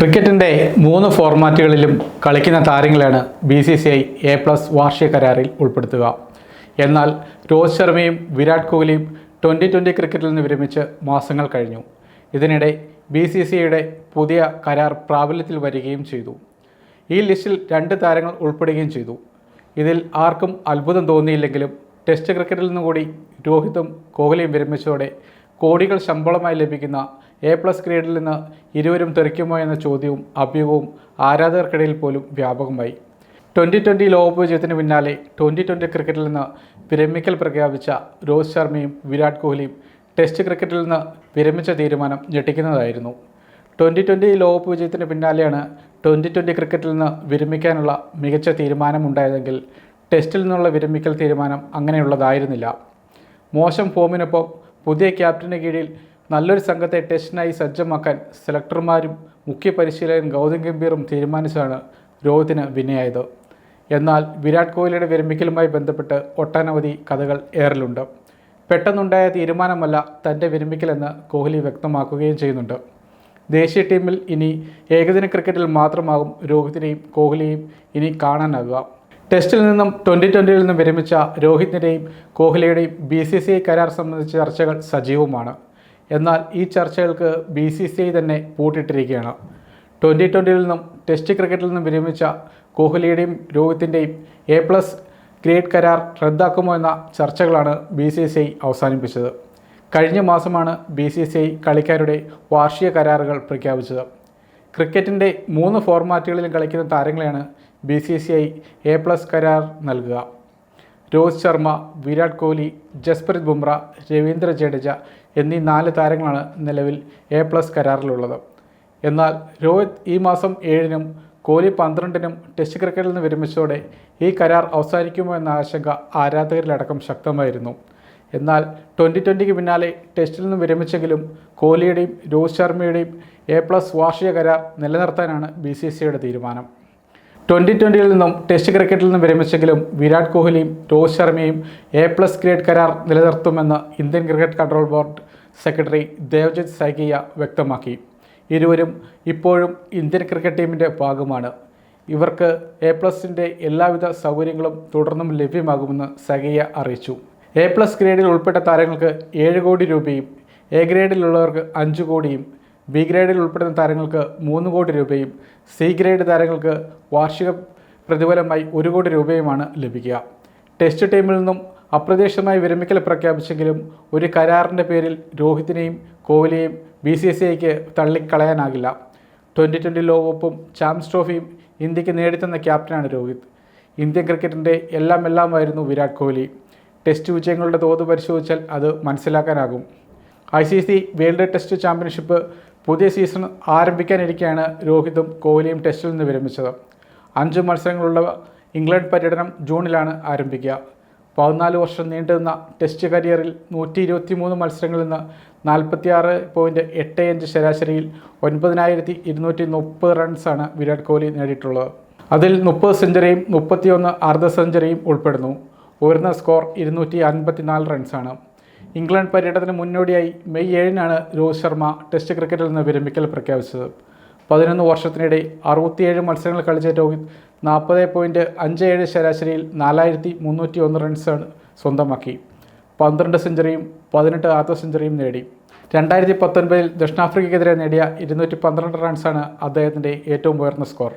ക്രിക്കറ്റിന്റെ മൂന്ന് ഫോർമാറ്റുകളിലും കളിക്കുന്ന താരങ്ങളെയാണ് B C C I A plus വാർഷിക കരാറിൽ ഉൾപ്പെടുത്തുക. എന്നാൽ രോഹിത് ശർമ്മയും വിരാട് കോഹ്ലിയും ട്വന്റി ട്വന്റി ക്രിക്കറ്റിൽ നിന്ന് വിരമിച്ച് മാസങ്ങൾ കഴിഞ്ഞു. ഇതിനിടെ ബി സി സി ഐയുടെ പുതിയ കരാർ പ്രാബല്യത്തിൽ വരികയും ചെയ്തു. ഈ ലിസ്റ്റിൽ രണ്ട് താരങ്ങൾ ഉൾപ്പെടുകയും ചെയ്തു. ഇതിൽ ആർക്കും അത്ഭുതം തോന്നിയില്ലെങ്കിലും ടെസ്റ്റ് ക്രിക്കറ്റിൽ നിന്നുകൂടി രോഹിതും കോഹ്ലിയും വിരമിച്ചതോടെ കോടികൾ ശമ്പളമായി ലഭിക്കുന്ന എ പ്ലസ് ഗ്രേഡിൽ നിന്ന് ഇരുവരും തെറിക്കുമോ എന്ന ചോദ്യവും അഭ്യൂഹവും ആരാധകർക്കിടയിൽ പോലും വ്യാപകമായി. ട്വന്റി ട്വന്റി ലോകകപ്പ് വിജയത്തിന് പിന്നാലെ ട്വന്റി ട്വന്റി ക്രിക്കറ്റിൽ നിന്ന് വിരമിക്കൽ പ്രഖ്യാപിച്ച രോഹിത് ശർമ്മയും വിരാട് കോഹ്ലിയും ടെസ്റ്റ് ക്രിക്കറ്റിൽ നിന്ന് വിരമിച്ച തീരുമാനം ഞെട്ടിക്കുന്നതായിരുന്നു. ട്വന്റി ട്വന്റി ലോകകപ്പ് വിജയത്തിന് പിന്നാലെയാണ് ട്വന്റി ട്വന്റി ക്രിക്കറ്റിൽ നിന്ന് വിരമിക്കാനുള്ള മികച്ച തീരുമാനമുണ്ടായതെങ്കിൽ ടെസ്റ്റിൽ നിന്നുള്ള വിരമിക്കൽ തീരുമാനം അങ്ങനെയുള്ളതായിരുന്നില്ല. മോശം ഫോമിനൊപ്പം പുതിയ ക്യാപ്റ്റന് കീഴിൽ നല്ലൊരു സംഘത്തെ ടെസ്റ്റിനായി സജ്ജമാക്കാൻ സെലക്ടർമാരും മുഖ്യ പരിശീലകൻ ഗൗതം ഗംഭീറും തീരുമാനിച്ചാണ് രോഹിത്തിന് വിനയായത്. എന്നാൽ വിരാട് കോഹ്ലിയുടെ വിരമിക്കലുമായി ബന്ധപ്പെട്ട് ഒട്ടനവധി കഥകൾ ഏറലുണ്ട്. പെട്ടെന്നുണ്ടായ തീരുമാനമല്ല തന്റെ വിരമിക്കലെന്ന് കോഹ്ലി വ്യക്തമാക്കുകയും ചെയ്യുന്നുണ്ട്. ദേശീയ ടീമിൽ ഇനി ഏകദിന ക്രിക്കറ്റിൽ മാത്രമാകും രോഹിത്തിനെയും കോഹ്ലിയെയും ഇനി കാണാനാകുക. ടെസ്റ്റിൽ നിന്നും ട്വന്റി ട്വന്റിയിൽ നിന്നും വിരമിച്ച രോഹിത്തിന്റെയും കോഹ്ലിയുടെയും ബി സി സി കരാർ സംബന്ധിച്ച ചർച്ചകൾ സജീവമാണ്. എന്നാൽ ഈ ചർച്ചകൾക്ക് ബി സി സി ഐ തന്നെ പൂട്ടിട്ടിരിക്കുകയാണ് ട്വന്റി ട്വന്റിയിൽ നിന്നും ടെസ്റ്റ് ക്രിക്കറ്റിൽ നിന്നും വിരമിച്ച കോഹ്ലിയുടെയും രോഹിത്തിന്റെയും എ പ്ലസ് ഗ്രേഡ് കരാർ റദ്ദാക്കുമോ എന്ന ചർച്ചകളാണ് ബി സി സി ഐ അവസാനിപ്പിച്ചത്. കഴിഞ്ഞ മാസമാണ് ബി സി സി ഐ കളിക്കാരുടെ വാർഷിക കരാറുകൾ പ്രഖ്യാപിച്ചത്. ക്രിക്കറ്റിന്റെ മൂന്ന് ഫോർമാറ്റുകളിലും കളിക്കുന്ന താരങ്ങളെയാണ് B C C I A plus കരാർ നൽകുക. രോഹിത് ശർമ്മ വിരാട് കോഹ്ലി ജസ്പ്രീത് ബുംറ രവീന്ദ്ര ജഡേജ എന്നീ നാല് താരങ്ങളാണ് നിലവിൽ എ പ്ലസ് കരാറിലുള്ളത്. എന്നാൽ രോഹിത് ഈ മാസം ഏഴിനും കോഹ്ലി പന്ത്രണ്ടിനും ടെസ്റ്റ് ക്രിക്കറ്റിൽ നിന്ന് വിരമിച്ചതോടെ ഈ കരാർ അവസാനിക്കുമോ എന്ന ആശങ്ക ആരാധകരിലടക്കം ശക്തമായിരുന്നു. എന്നാൽ ട്വന്റി ട്വന്റിക്ക് പിന്നാലെ ടെസ്റ്റിൽ നിന്ന് വിരമിച്ചെങ്കിലും കോഹ്ലിയുടെയും രോഹിത് ശർമ്മയുടെയും എ പ്ലസ് വാർഷിക കരാർ നിലനിർത്താനാണ് ബി സി സിയുടെ തീരുമാനം. ട്വന്റി ട്വന്റിയിൽ നിന്നും ടെസ്റ്റ് ക്രിക്കറ്റിൽ നിന്നും വിരമിച്ചെങ്കിലും വിരാട് കോഹ്ലിയും രോഹിത് ശർമ്മയും എ പ്ലസ് ഗ്രേഡ് കരാർ നിലനിർത്തുമെന്ന് Indian cricket control board secretary Devajit Saikia വ്യക്തമാക്കി. ഇരുവരും ഇപ്പോഴും ഇന്ത്യൻ ക്രിക്കറ്റ് ടീമിന്റെ ഭാഗമാണ്. ഇവർക്ക് എ പ്ലസിന്റെ എല്ലാവിധ സൗകര്യങ്ങളും തുടർന്നും ലഭ്യമാകുമെന്ന് സഗിയ അറിയിച്ചു. എ പ്ലസ് ഗ്രേഡിൽ ഉൾപ്പെട്ട താരങ്ങൾക്ക് ഏഴ് കോടി രൂപയും എ ഗ്രേഡിലുള്ളവർക്ക് അഞ്ച് കോടിയും ബി ഗ്രേഡിൽ ഉൾപ്പെടുന്ന താരങ്ങൾക്ക് മൂന്ന് കോടി രൂപയും സി ഗ്രേഡ് താരങ്ങൾക്ക് വാർഷിക പ്രതിഫലമായി ഒരു കോടി രൂപയുമാണ് ലഭിക്കുക. ടെസ്റ്റ് ടീമിൽ നിന്നും അപ്രതീക്ഷിതമായി വിരമിക്കൽ പ്രഖ്യാപിച്ചെങ്കിലും ഒരു കരാറിന്റെ പേരിൽ രോഹിത്തിനെയും കോഹ്ലിയെയും ബി സി എസ് ഐക്ക് തള്ളിക്കളയാനാകില്ല. ട്വന്റി ട്വന്റി ലോകകപ്പും ചാമ്പ്യൻസ് ട്രോഫിയും ഇന്ത്യയ്ക്ക് നേടിത്തന്ന ക്യാപ്റ്റനാണ് രോഹിത്. ഇന്ത്യൻ ക്രിക്കറ്റിന്റെ എല്ലാം എല്ലാമായിരുന്നു വിരാട് കോഹ്ലി. ടെസ്റ്റ് വിജയങ്ങളുടെ തോത് പരിശോധിച്ചാൽ അത് മനസ്സിലാക്കാനാകും. I C C world test championship പുതിയ സീസൺ ആരംഭിക്കാനിരിക്കെയാണ് രോഹിതും കോഹ്ലിയും ടെസ്റ്റിൽ നിന്ന് വിരമിച്ചത്. അഞ്ച് മത്സരങ്ങളുള്ള ഇംഗ്ലണ്ട് പര്യടനം ജൂണിലാണ് ആരംഭിക്കുക. പതിനാല് വർഷം നീണ്ടുനിന്ന ടെസ്റ്റ് കരിയറിൽ നൂറ്റി ഇരുപത്തി മൂന്ന് മത്സരങ്ങളിൽ നിന്ന് നാൽപ്പത്തിയാറ് പോയിന്റ് എട്ട് അഞ്ച് ശരാശരിയിൽ ഒൻപതിനായിരത്തി ഇരുന്നൂറ്റി മുപ്പത് റൺസാണ് വിരാട് കോഹ്ലി നേടിയിട്ടുള്ളത്. അതിൽ മുപ്പത് സെഞ്ചുറിയും മുപ്പത്തിയൊന്ന് അർദ്ധ സെഞ്ചുറിയും ഉൾപ്പെടുന്നു. ഉയർന്ന സ്കോർ ഇരുന്നൂറ്റി അൻപത്തിനാല് റൺസാണ്. ഇംഗ്ലണ്ട് പര്യടനത്തിന് മുന്നോടിയായി മെയ് ഏഴിനാണ് രോഹിത് ശർമ്മ ടെസ്റ്റ് ക്രിക്കറ്റിൽ നിന്ന് വിരമിക്കൽ പ്രഖ്യാപിച്ചത്. പതിനൊന്ന് വർഷത്തിനിടെ അറുപത്തിയേഴ് മത്സരങ്ങൾ കളിച്ച രോഹിത് നാൽപ്പത് പോയിന്റ് അഞ്ച് ഏഴ് ശരാശരിയിൽ നാലായിരത്തി മുന്നൂറ്റി ഒന്ന് റൺസാണ് സ്വന്തമാക്കി. പന്ത്രണ്ട് സെഞ്ചുറിയും പതിനെട്ട് അർദ്ധ സെഞ്ചുറിയും നേടി. രണ്ടായിരത്തി പത്തൊൻപതിൽ ദക്ഷിണാഫ്രിക്കയ്ക്കെതിരെ നേടിയ ഇരുന്നൂറ്റി പന്ത്രണ്ട് റൺസാണ് അദ്ദേഹത്തിന്റെ ഏറ്റവും ഉയർന്ന സ്കോർ